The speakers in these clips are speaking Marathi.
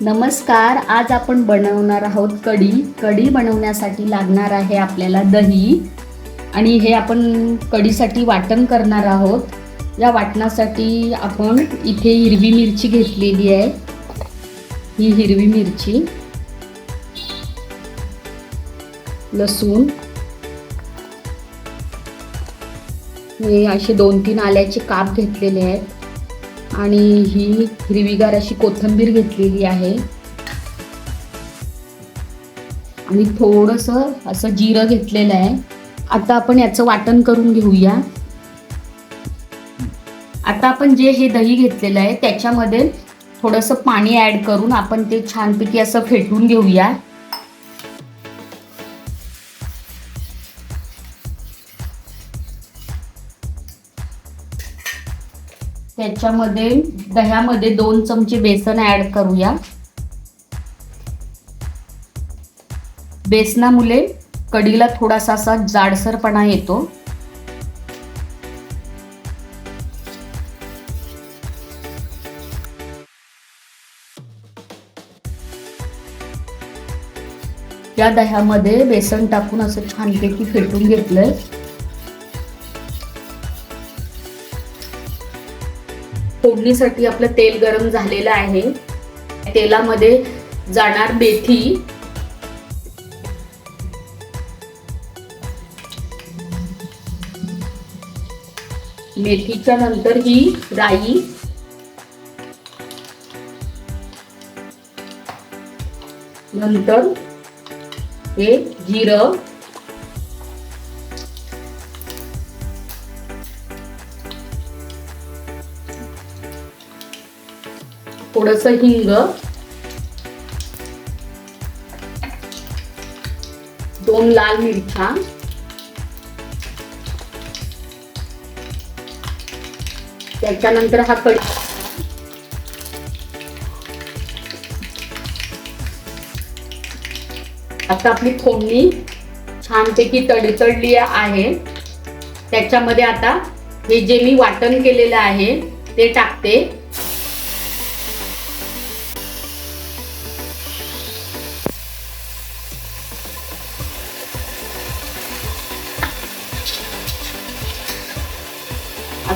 नमस्कार आज आपण बनवणार आहोत कढी. कढी बनवण्यासाठी लागणार आहे आपल्याला दही. आणि हे आपण कढीसाठी वाटण करणार आहोत. या वाटणासाठी आपण इथे हिरवी मिरची घेतलेली आहे. ही हिरवी मिरची लसूण हे असे दोन तीन आल्याचे काप घेतलेले आहेत. आणि ही हिरवीगार अशी कोथिंबीर घेतलेली आहे. आणि थोडस असं जिरं घेतलेलं आहे. आता आपण याचं वाटण करून घेऊया. आता आपण जे हे दही घेतलेलं आहे त्याच्यामध्ये थोडंसं पाणी ऍड करून आपण ते छानपैकी असं फेटून घेऊया. त्याच्यामध्ये दह्यामध्ये दोन चमचे बेसन ऍड करूया. बेसनामुळे कढीला थोडासा असा जाडसरपणा येतो. या दह्यामध्ये बेसन टाकून असं छानपैकी फेटून घेतलंय. फोडणीसाठी आपलं तेल गरम झालेलं आहे. तेलामध्ये जाणार मेथी. मेथीच्या नंतर ही राई. नंतर हे जिरं. थोडस हिंग. दोन लाल मिरच्या. त्याच्यानंतर हा कड आता आपली फोडणी छानपैकी तडतडली आहे. त्याच्यामध्ये आता हे जे मी वाटण केलेलं आहे ते टाकते.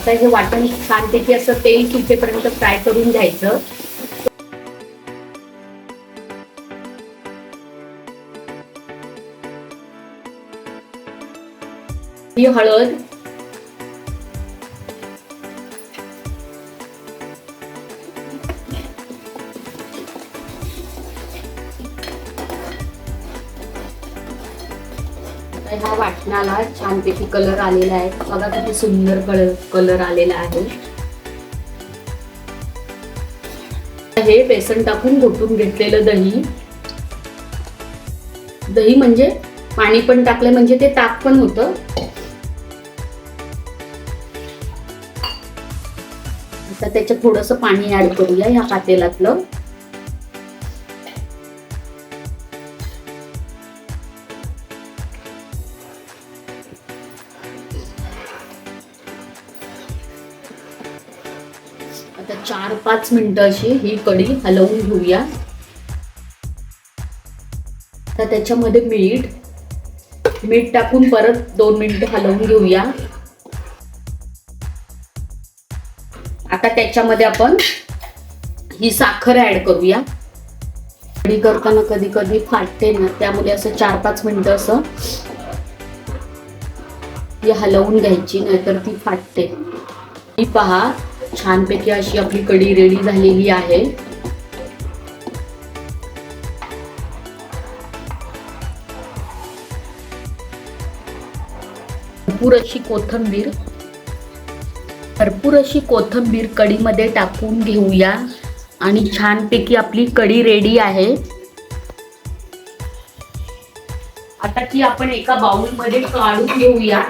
आता हे वाटण छानपैकी असं तेल सुटेपर्यंत फ्राय करून घ्यायचं. ही हळद आता ह्या वाटणाला छानपैकी कलर आलेला आहे. बघा किती सुंदर कलर कलर आलेला आहे. हे बेसन टाकून घोटून घेतलेलं दही. दही म्हणजे पाणी पण टाकलं म्हणजे ते ताक पण होतं. आता त्याच्यात थोडस पाणी ऍड करूया ह्या पातेलातलं आता चार पाच मिनिटं अशी ही कढी हलवून घेऊया. आता त्याच्यामध्ये मीठ मीठ टाकून परत दोन मिनिटं हलवून घेऊया. आता त्याच्यामध्ये आपण ही साखर ऍड करूया. कढी करताना कधी कधी फाटते ना त्यामुळे असं चार पाच मिनिट असं ही हलवून घ्यायची नाहीतर ती फाटते. ही पहा छानपैकी अशी आपली कढी रेडी झालेली आहे. भरपूर अशी कोथंबीर. भरपूर अशी कोथंबीर कढीमध्ये टाकून घेऊया. आणि छानपैकी आपली कढी रेडी आहे. आता ती आपण एका बाउलमध्ये काढून घेऊया.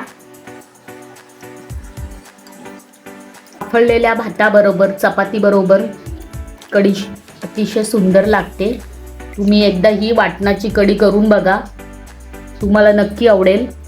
वाफळलेल्या भाताबरोबर चपातीबरोबर. कढी अतिशय सुंदर लागते. तुम्ही एकदा ही वाटणाची कढी करून बघा. तुम्हाला नक्की आवडेल.